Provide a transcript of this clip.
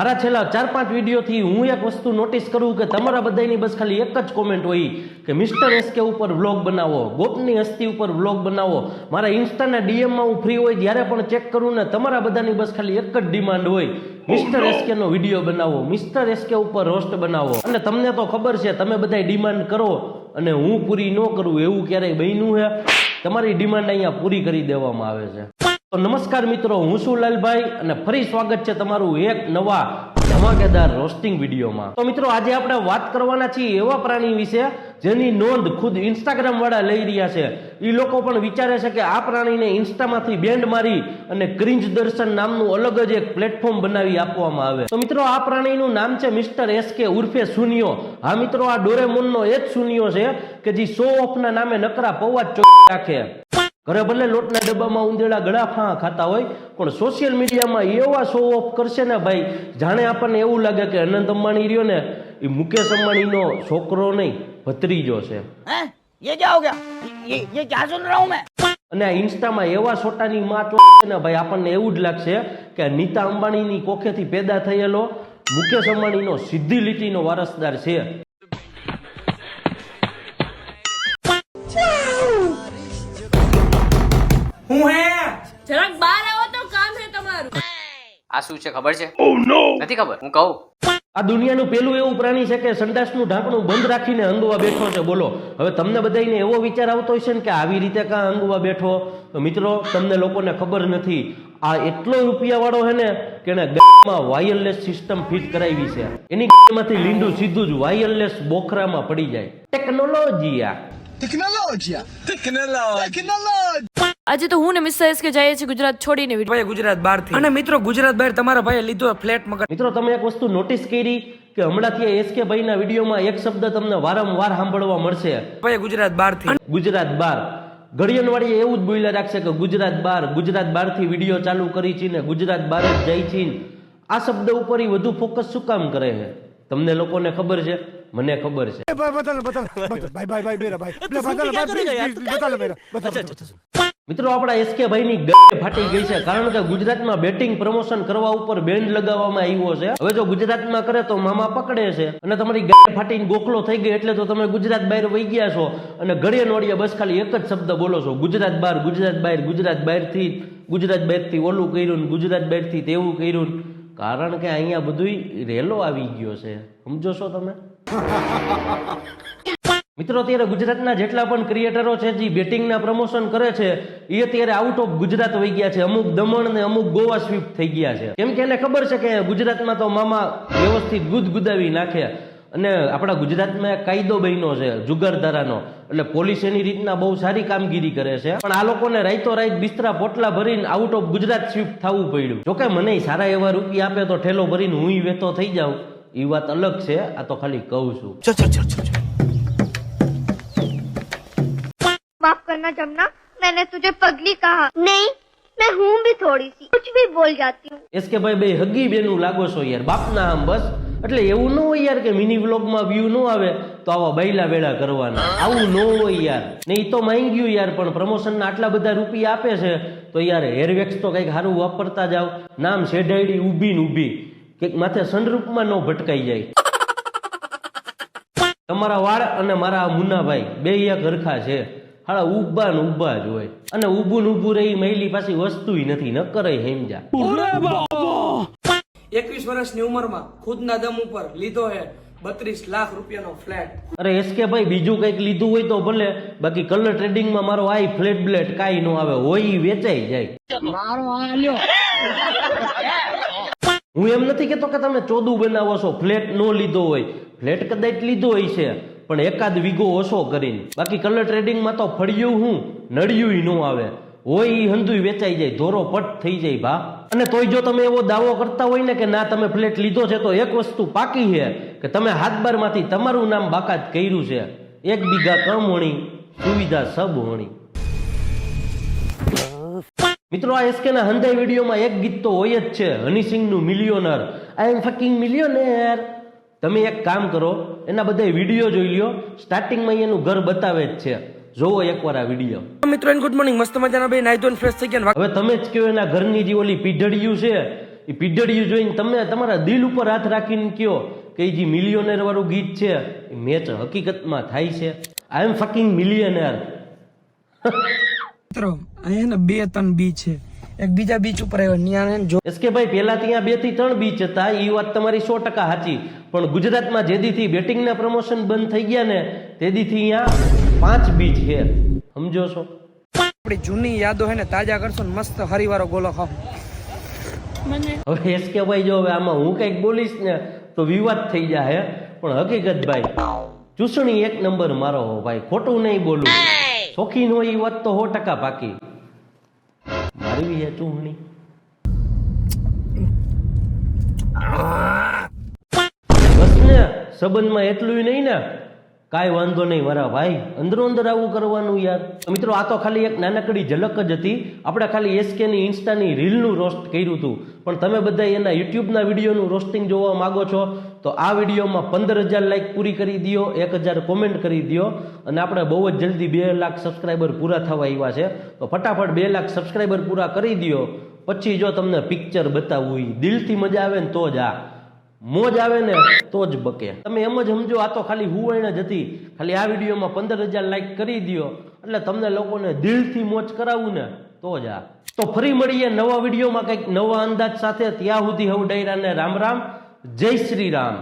મારા છેલ્લા ચાર પાંચ વિડીયોથી હું એક વસ્તુ નોટિસ કરું કે તમારા બધાની બસ ખાલી એક જ કોમેન્ટ હોય કે મિસ્ટર એસકે ઉપર વ્લોગ બનાવો, ગોપની હસ્તી ઉપર વ્લોગ બનાવો. મારા ઇન્સ્ટાના ડીએમમાં હું ફ્રી હોય જ્યારે પણ ચેક કરું ને તમારા બધાની બસ ખાલી એક જ ડિમાન્ડ હોય. મિસ્ટર એસકે નો વીડિયો બનાવો મિસ્ટર એસકે ઉપર રોસ્ટ બનાવો. અને તમને તો ખબર છે, તમે બધા ડિમાન્ડ કરો અને હું પૂરી ન કરું એવું ક્યારેય બન્યું છે તમારી ડિમાન્ડ અહીંયા પૂરી કરી દેવામાં આવે છે. તો નમસ્કાર મિત્રો, હું છું લાલભાઈ અને ફરી સ્વાગત છે તમારું એક નવા ધમાકેદાર રોસ્ટિંગ વિડીયોમાં. તો મિત્રો, આજે આપણે વાત કરવાના છીએ એવા પ્રાણી વિશે જેની નોંધ ખુદ ઇન્સ્ટાગ્રામ વાળા લઈ રહ્યા છે. એ લોકો પણ વિચારે છે કે આ પ્રાણીને ઇન્સ્ટામાંથી બેન્ડ મારી અને ક્રિંજ દર્શન નામનું અલગ જ એક પ્લેટફોર્મ બનાવી આપવામાં આવે. તો મિત્રો, આ પ્રાણીનું નામ છે મિસ્ટર એસકે ઉર્ફે શૂન્યો હા મિત્રો, આ ડોરેમોનનો એ જ સુનિયો છે કે જે શો ઓફના નામે નકરા પૌવા ચોકી રાખે ઘરે ભલે લોટના ડબ્બામાં ઉંદેડા ગળા ફા ખાતા હોય પણ સોશિયલ મીડિયામાં એવા શો ઓફ કરશે ને ભાઈ જાણે આપણને એવું લાગે કે અનંત અંબાણી રહ્યો ને એ મુકેશ અંબાણીનો છોકરો નહીં ભત્રીજો છે हैं ये क्या हो गया ये ये क्या सुन रहा हूँ मैं અને આ ઇન્સ્ટામાં એવા છોટાની માં ચો ને ભાઈ આપણને એવું જ લાગશે કે આ નીતા અંબાણીની કોખેથી પેદા થયેલો મુકેશ અંબાણીનો સીધી લીટીનો વારસદાર છે જરાક બહાર આવો તો કામ છે તમારું. આ શું છે ખબર છે? નથી ખબર? હું કહું. આ દુનિયાનું પેલું એવું પ્રાણી છે કે સંડાસનું ઢાંકણું બંધ રાખીને અંગવા બેઠો છે બોલો. હવે તમને બધાને એવો વિચાર આવતો હશે ને કે આવી રીતે કાં અંગવા બેઠો? તો મિત્રો તમને લોકોને ખબર નથી આ એટલો રૂપિયા વાળો છે ને કે એને વાયરલેસ સિસ્ટમ ફિટ કરાવી છે. એની માંથી લીંડું સીધું જ વાયરલેસ બોખરામાં પડી જાય. ટેકનોલોજી આ. ટેકનોલોજી! Tecnologia! આજે તો હું ને મિસ્ટર એસકે જઈએ છીએ ગુજરાત છોડીને ભાઈ ગુજરાત બહારથી અને મિત્રો ગુજરાત બહાર તમારા ભાઈએ લીધો ફ્લેટ મકાન મિત્રો તમે એક વસ્તુ નોટિસ કરી કે હમણાંથી એસકે ભાઈના વિડીયોમાં એક શબ્દ તમને વારંવાર સાંભળવા મળશે. ભાઈ ગુજરાત બહારથી ગુજરાત બહાર. ઘડિયાળવાળી એવું જ બોલ્યા રાખશે કે ગુજરાત બાર ગુજરાત બારથી વીડિયો ચાલુ કરી છે ને ગુજરાત બાર જ જાય છે આ શબ્દ ઉપર ઈ વધુ ફોકસ શું કામ કરે છે? તમને લોકોને ખબર છે? મને ખબર છે. મિત્રો, આપણા એસકેભાઈની ગળે ફાટી ગઈ છે કારણ કે ગુજરાતમાં બેટિંગ પ્રમોશન કરવા ઉપર બેન્ડ લગાવવામાં આવ્યો છે. હવે જો ગુજરાતમાં કરે તો મામા પકડે છે. અને તમારી ગળે ફાટીને ગોખલો થઈ ગઈ એટલે તો તમે ગુજરાત બહાર વહી ગયા છો. અને ઘડીએ નોડીએ બસ ખાલી એક જ શબ્દ બોલો છો. ગુજરાત બહાર ગુજરાત બહાર, ગુજરાત બહારથી ગુજરાત બહારથી ઓલું કર્યું ગુજરાત બહારથી તેવું કર્યું કારણ કે અહીંયા બધું રેલો આવી ગયો છે. સમજો છો તમે? મિત્રો, અત્યારે ગુજરાતના જેટલા પણ ક્રિએટરો છે, જે બેટિંગના પ્રમોશન કરે છે, એ અત્યારે આઉટ ઓફ ગુજરાત વહી ગયા છે. અમુક દમણ ને અમુક ગોવા સ્વીપ થઈ ગયા છે. કેમ કે એને ખબર છે કે ગુજરાતમાં તો મામા વ્યવસ્થિત ગુદગુદાવી નાખે. અને આપણા ગુજરાતમાં કાયદો બન્યો છે જુગારધારાનો એટલે પોલીસ એની રીતના બહુ સારી કામગીરી કરે છે. પણ આ લોકોને રાઈતો રાઈત બિસ્તરા પોટલા ભરીને આઉટ ઓફ ગુજરાત શિફ્ટ થવું પડ્યું. જોકે મને સારા એવા રૂપિયા આપે તો ઠેલો ભરીને હું વેતો થઈ જાઉં. એ વાત અલગ છે, આ તો ખાલી કહું છું. माफ करना जमुना मैंने तुझे पगली कहा नहीं मैं हूँ भी थोड़ी सी कुछ भी बोल जाती हूँ એસ કે ભાઈ બે હગી બેનું લાગો છો યાર બાપના આમ બસ એટલે એવું ન હોય યાર કે મિની વ્લોગમાં વ્યૂ ન આવે તો આવા બૈલા વેળા કરવાના આવું ન હોય યાર ને ઈ તો માંગ્યું યાર પણ પ્રમોશનના આટલા બધા રૂપિયા આપે છે તો યાર હેરવેક્સ તો કંઈક સારું વાપરતા જાવ નામ શેઢાયડી ઊભી ને ઊભી કંઈક માથે સનરૂપમાં ન ભટકાઈ જાય તમારા વાળ અને મારા આ મુન્નાભાઈ બે એક હરખા છે હાડા ઊભા ને ઊભા જ હોય. અને ઊભું ને ઊભું રહી મહિલી પાછી વસ્તુ નથી ન કરે હેમજા. એકવીસ વર્ષની ઉંમરમાં ખુદના દમ ઉપર લીધો હે બત્રીસ લાખ રૂપિયાનો ફ્લેટ. અરે એસકે ભાઈ બીજું કંઈક લીધું હોય તો ભલે બાકી કલર ટ્રેડિંગમાં મારો આઈ ફ્લેટ બ્લેટ કાંઈ નો આવે હોય ઈ વેચાઈ જાય. હું એમ નથી કેતો કે તમે ચોદું બનાવો છો ફ્લેટ નો લીધો હોય. ફ્લેટ કદાચ લીધો હોય છે પણ એકાદ વીઘો ઓછો કરીને. બાકી કલર ટ્રેડિંગમાં તો ફળિયું હું, નળિયું ન આવે. હોય ઈ હંધુય વેચાઈ જાય, ધોરો પટ થઈ જાય ભા. અને તોય જો તમે એવો દાવો કરતા હોય ને કે ના, તમે ફ્લેટ લીધો છે, તો એક વસ્તુ પાકી છે કે તમે હાથબારમાંથી તમારું નામ બાકાત કર્યું છે. એક બીઘા કમ હોણી સુવિધા સબ હોણી મિત્રો, આ એસકે ના હંધાઈ વિડીયોમાં એક ગીત તો હોય જ છે Honey સિંહનું millionaire I am fucking millionaire તમે એક કામ કરો એના બધા વીડિયો જોઈ લ્યો. સ્ટાર્ટિંગમાં એનું ઘર બતાવે જ છે. જોવો એકવાર આ વીડિયો મિત્રો ગુડ મોર્નિંગ મસ્ત મજાના બે નાઈ ધોઈને ફ્રેશ થઈ ગયા હવે તમે જ કહો એના ઘરની જે ઓલી પીઢડિયું છે એ પીઢડિયું જોઈને તમે તમારા દિલ ઉપર હાથ રાખીને કયો કે જે મિલિયોનેર વાળું ગીત છે એ મેચ હકીકતમાં થાય છે. આઈ એમ ફકિંગ મિલિયનેર મિત્રો અહીંયા બે ત્રણ બી છે. એક બીજા બીચ ઉપર આવ્યો ન્યા જો એસ કે ભાઈ પહેલા ત્યાં બેથી ત્રણ બીચ હતા એ વાત તમારી સો ટકા સાચી. પણ ગુજરાતમાં જેદીથી બેટિંગના પ્રમોશન બંધ થઈ ગયા ને તેદીથી અહીંયા પાંચ બીચ છે. સમજો છો? આપણી જૂની યાદો હે ને તાજા કરશો ને મસ્ત હરીવારો ગોલો ખાવ હવે એસ કે ભાઈ જો હવે આમાં હું કંઈક બોલીશ ને તો વિવાદ થઈ જાય પણ હકીકત ભાઈ ચૂસણી એક નંબર મારો હો ભાઈ ખોટું નહીં બોલું. શોખીન હોય એ વાત તો સો ટકા પાકી. બી છે ચૂંટણી બસ ને સંબંધમાં એટલું નહીં ને. કાંઈ વાંધો નહીં મારા ભાઈ. અંદરો અંદર આવું કરવાનું યાર. મિત્રો, આ તો ખાલી એક નાનકડી ઝલક જ હતી. આપણે ખાલી એસકેની ઇન્સ્ટાની રીલનું રોસ્ટ કર્યું હતું. પણ તમે બધા એના યુટ્યુબના વિડીયોનું રોસ્ટિંગ જોવા માંગો છો, તો આ વિડીયોમાં પંદર હજાર લાઇક પૂરી કરી દો એક હજાર કોમેન્ટ કરી દો અને આપણે બહુ જ જલ્દી બે લાખ સબસ્ક્રાઈબર પૂરા થવા આવ્યા છે. તો ફટાફટ બે લાખ સબસ્ક્રાઈબર પૂરા કરી દો પછી જો તમને પિક્ચર બતાવવું દિલથી મજા આવે ને તો જ આ. મોજ આવે ને તો જ બકે. તમે એમ જ સમજો, આ તો ખાલી હું જ હતી. ખાલી આ વિડીયોમાં પંદર હજાર લાઈક કરી દો એટલે તમને લોકોને દિલથી મોજ કરાવું ને તો જ આ. તો ફરી મળીએ નવા વિડીયોમાં કંઈક નવા અંદાજ સાથે. ત્યાં સુધી હવ ડાયરાને રામ રામ. જય શ્રી રામ.